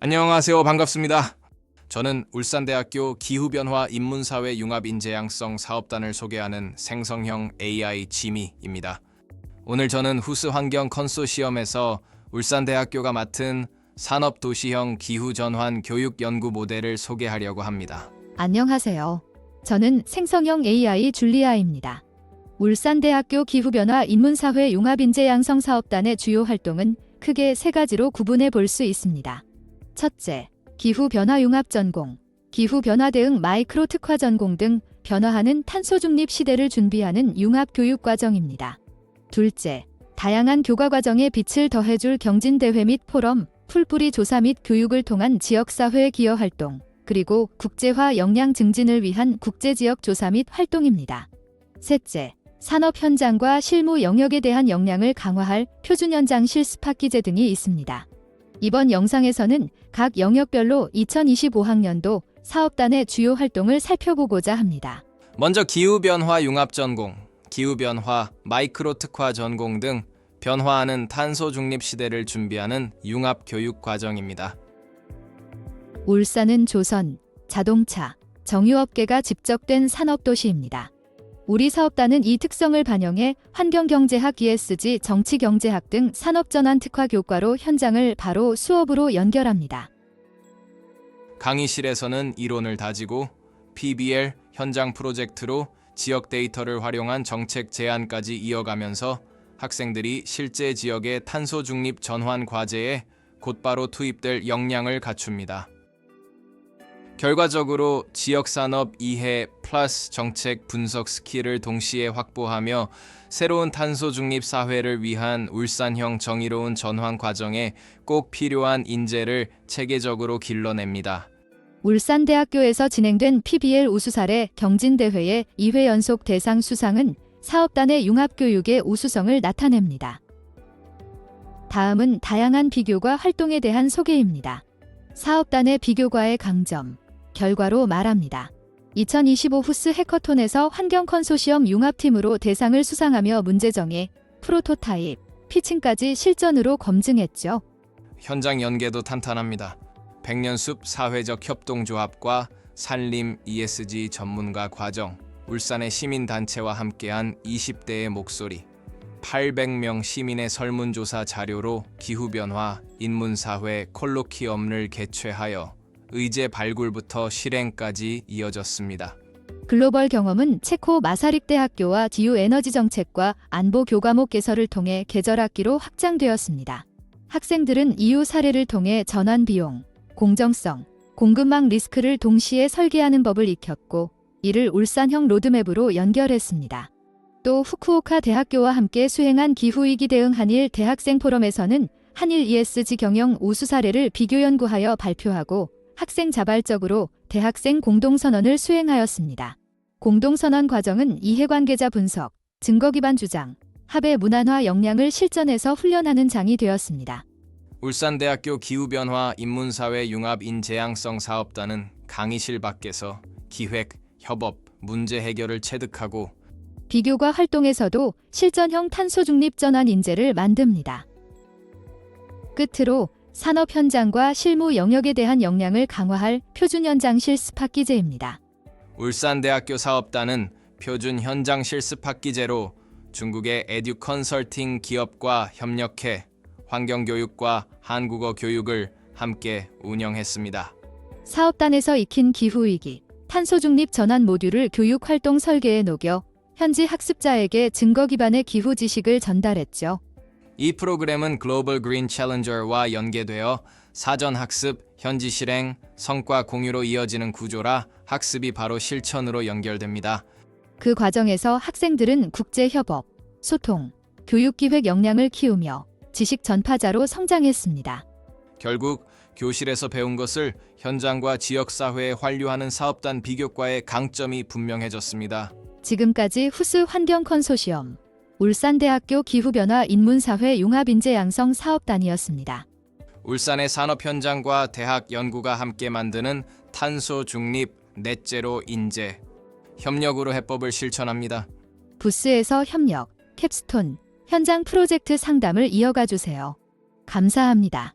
안녕하세요. 반갑습니다. 저는 울산대학교 기후변화 인문사회 융합인재양성 사업단을 소개하는 생성형 AI 지미입니다. 오늘 저는 후스 환경 컨소시엄에서 울산대학교가 맡은 산업도시형 기후전환 교육 연구 모델을 소개하려고 합니다. 안녕하세요. 저는 생성형 AI 줄리아입니다. 울산대학교 기후변화 인문사회 융합인재 양성 사업단의 주요 활동은 크게 세 가지로 구분해 볼 수 있습니다. 첫째, 기후변화 융합 전공, 기후변화 대응 마이크로 특화 전공 등 변화하는 탄소 중립 시대를 준비하는 융합 교육 과정입니다. 둘째, 다양한 교과 과정에 빛을 더해줄 경진 대회 및 포럼, 풀뿌리 조사 및 교육을 통한 지역사회 기여 활동, 그리고 국제화 역량 증진을 위한 국제지역 조사 및 활동입니다. 셋째, 산업 현장과 실무 영역에 대한 역량을 강화할 표준 현장 실습 학 기제 등이 있습니다. 이번 영상에서는 각 영역별로 2025학년도 사업단의 주요 활동을 살펴보고자 합니다. 먼저 기후변화 융합 전공, 기후변화 마이크로 특화 전공 등 변화하는 탄소 중립 시대를 준비하는 융합 교육 과정입니다. 울산은 조선, 자동차, 정유업계가 집적된 산업도시입니다. 우리 사업단은 이 특성을 반영해 환경경제학 ESG, 정치경제학 등 산업전환 특화 교과로 현장을 바로 수업으로 연결합니다. 강의실에서는 이론을 다지고 PBL 현장 프로젝트로 지역 데이터를 활용한 정책 제안까지 이어가면서 학생들이 실제 지역의 탄소 중립 전환 과제에 곧바로 투입될 역량을 갖춥니다. 결과적으로 지역 산업 이해 플러스 정책 분석 스킬을 동시에 확보하며 새로운 탄소 중립 사회를 위한 울산형 정의로운 전환 과정에 꼭 필요한 인재를 체계적으로 길러냅니다. 울산대학교에서 진행된 PBL 우수 사례 경진대회의 2회 연속 대상 수상은 사업단의 융합교육의 우수성을 나타냅니다. 다음은 다양한 비교과 활동에 대한 소개입니다. 사업단의 비교과의 강점, 결과로 말합니다. 2025 후스 해커톤에서 환경 컨소시엄 융합팀으로 대상을 수상하며 문제 정해 프로토타입, 피칭까지 실전으로 검증했죠. 현장 연계도 탄탄합니다. 백년숲 사회적 협동조합과 산림 ESG 전문가 과정, 울산의 시민단체와 함께한 20대의 목소리, 800명 시민의 설문조사 자료로 기후변화, 인문사회 콜로키엄을 개최하여 의제 발굴부터 실행까지 이어졌습니다. 글로벌 경험은 체코 마사릭 대학교와 디유 에너지 정책과 안보 교과목 개설을 통해 계절 학기로 확장되었습니다. 학생들은 이후 사례를 통해 전환 비용, 공정성, 공급망 리스크를 동시에 설계하는 법을 익혔고 이를 울산형 로드맵으로 연결했습니다. 또 후쿠오카 대학교와 함께 수행한 기후위기 대응 한일 대학생 포럼에서는 한일 ESG 경영 우수 사례를 비교 연구하여 발표하고 학생 자발적으로 대학생 공동선언을 수행하였습니다. 공동선언 과정은 이해관계자 분석, 증거 기반 주장, 합의 문안화 역량을 실전에서 훈련하는 장이 되었습니다. 울산대학교 기후변화 인문사회 융합 인재양성 사업단은 강의실 밖에서 기획, 협업, 문제 해결을 체득하고 비교과 활동에서도 실전형 탄소 중립 전환 인재를 만듭니다. 끝으로 산업 현장과 실무 영역에 대한 역량을 강화할 표준 현장 실습 학 기제입니다. 울산대학교 사업단은 표준 현장 실습 학 기제로 중국의 에듀 컨설팅 기업과 협력해 환경교육과 한국어 교육을 함께 운영했습니다. 사업단에서 익힌 기후위기, 탄소 중립 전환 모듈을 교육 활동 설계에 녹여 현지 학습자에게 증거 기반의 기후 지식을 전달했죠. 이 프로그램은 글로벌 그린 챌린저와 연계되어 사전 학습, 현지 실행, 성과 공유로 이어지는 구조라 학습이 바로 실천으로 연결됩니다. 그 과정에서 학생들은 국제 협업, 소통, 교육 기획 역량을 키우며 지식 전파자로 성장했습니다. 결국 교실에서 배운 것을 현장과 지역 사회에 환류하는 사업단 비교과의 강점이 분명해졌습니다. 지금까지 후스 환경 컨소시엄, 울산대학교 기후변화 인문사회 융합인재 양성 사업단이었습니다. 울산의 산업 현장과 대학 연구가 함께 만드는 탄소 중립 넷제로 인재 협력으로 해법을 실천합니다. 부스에서 협력, 캡스톤, 현장 프로젝트 상담을 이어가 주세요. 감사합니다.